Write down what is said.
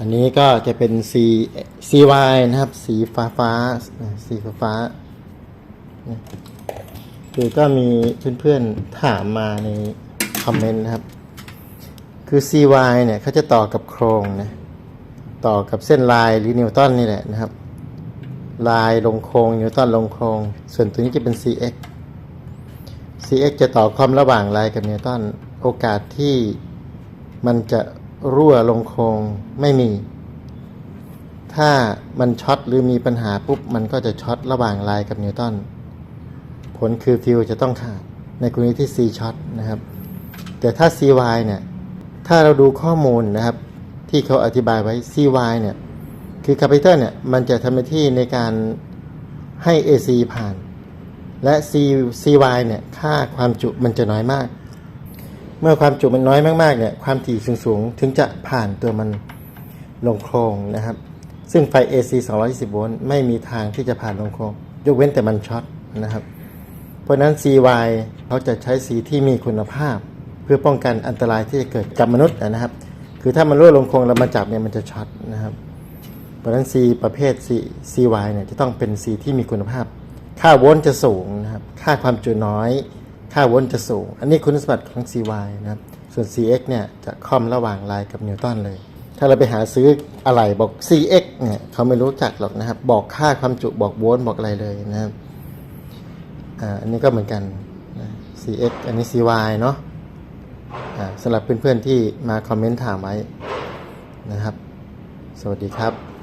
อันนี้ก็จะเป็น C CY นะครับ สีฟ้าฟ้าสีฟ้าฟ้าคือก็มีเพื่อนๆถามมาในคอมเมนต์นะครับ คือ CY เนี่ยเขาจะต่อกับโครงนะต่อกับเส้นลายหรือนิวตันนี่แหละนะครับ ลายลงโครงนิวตันลงโครง ส่วนตัวนี้จะเป็น CX CX จะต่อความระหว่างลายกับนิวตันโอกาสที่มันจะ รั่วลงโครงไม่มี ถ้ามันช็อตหรือมีปัญหาปุ๊บ มันก็จะช็อตระหว่างลายกับนิวตันผลคือฟิวจะต้องขาดในกรณีที่ C ช็อตนะครับ แต่ถ้า CY เนี่ยถ้าเราดูข้อมูลนะครับ ที่เขาอธิบายไว้ CY เนี่ยคือคา p ิเตอร์เนี่ยมันจะทำหน้าที่ในการให้ AC ผ่าน และ C CY เนี่ยค่าความจุมันจะน้อยมาก เมื่อความจุมันน้อยมากๆเนี่ยความถี่สูงๆ ถึงจะผ่านตัวมันลงโครงนะครับ ซึ่งไฟ AC 220 โวลต์ไม่มีทางที่จะผ่านลงโครง ยกเว้นแต่มันช็อตนะครับ เพราะนั้น CY เขาจะใช้สีที่มีคุณภาพ เพื่อป้องกันอันตรายที่จะเกิดกับมนุษย์นะครับ คือถ้ามันรั่วลงโครงแล้วมาจับเนี่ยมันจะช็อตนะครับ เพราะฉะนั้น C ประเภท C CY เนี่ยจะต้องเป็นสีที่มีคุณภาพ ค่าโวลต์จะสูงนะครับ ค่าความจุน้อย ค่าโวลต์จะสูง อันนี้คุณสมบัติของ CY นะครับ ส่วน CX เนี่ยจะค่อมระหว่างลายกับนิวตันเลย ถ้าเราไปหาซื้ออะไรบอก CX เนี่ยเขาไม่รู้จักหรอกนะครับ บอกค่าความจุบอกโวลต์บอกอะไรเลยนะครับ อ่า อันนี้ก็เหมือนกันนะ CX อันนี้ CY เนาะ อ่าสำหรับเพื่อนๆที่มาคอมเมนต์ถามไว้นะครับ สวัสดีครับ